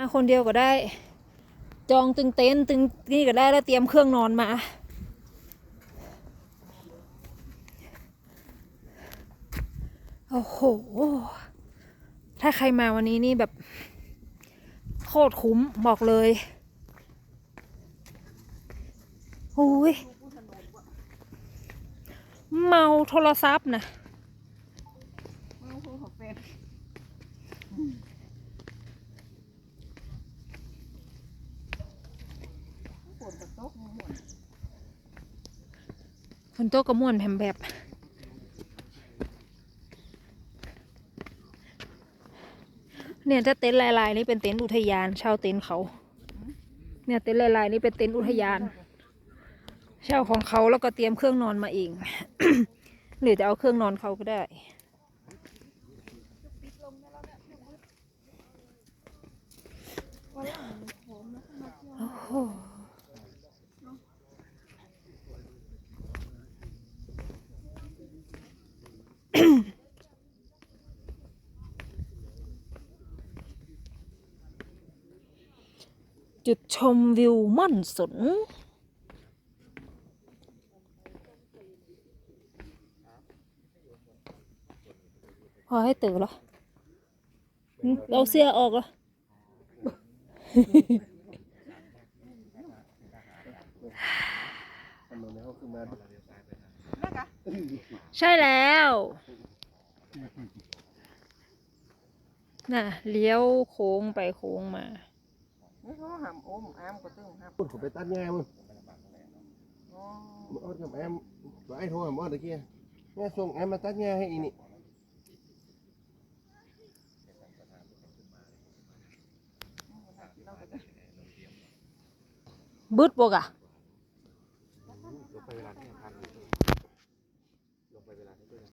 มาคนเดียวก็ได้ จองตึงเต็นท์ตึงนี่ก็ได้แล้วเตรียมเครื่องนอนมาโอ้โห ถ้าใครมาวันนี้นี่แบบ โคตรคุ้มบอกเลยโอ้ยเมาโทรศัพท์นะมันคงเขาเนฝนตกตกมันหมดคนโต๊ะกระม่วนแผ่มแบบเนี่ยถ้าเต็นท์ลายๆนี่เป็นเต็นท์อุทยานเช่าเต็นท์เขา เนี่ยเต็นท์ลายๆนี่เป็นเต็นท์อุทยานเช่าของเขาแล้วก็เตรียมเครื่องนอนมาเองหรือจะเอาเครื่องนอนเขาก็ได้ จุดชมวิวม่อนสน พอให้ตื่นเหรอ เราเสื้อออกเหรอ ใช่แล้ว น่ะ เลี้ยวโค้งไปโค้งมา นี่เขาหามอมอามก็ตึ้งครับปุ่นผมไปตัดแง่มึงอ๋อมึงเอากับแอมไอ้โทรหามอตะกี้แง่ส่งแอมมาตัดแง่ให้อีนี่บึดบกอะ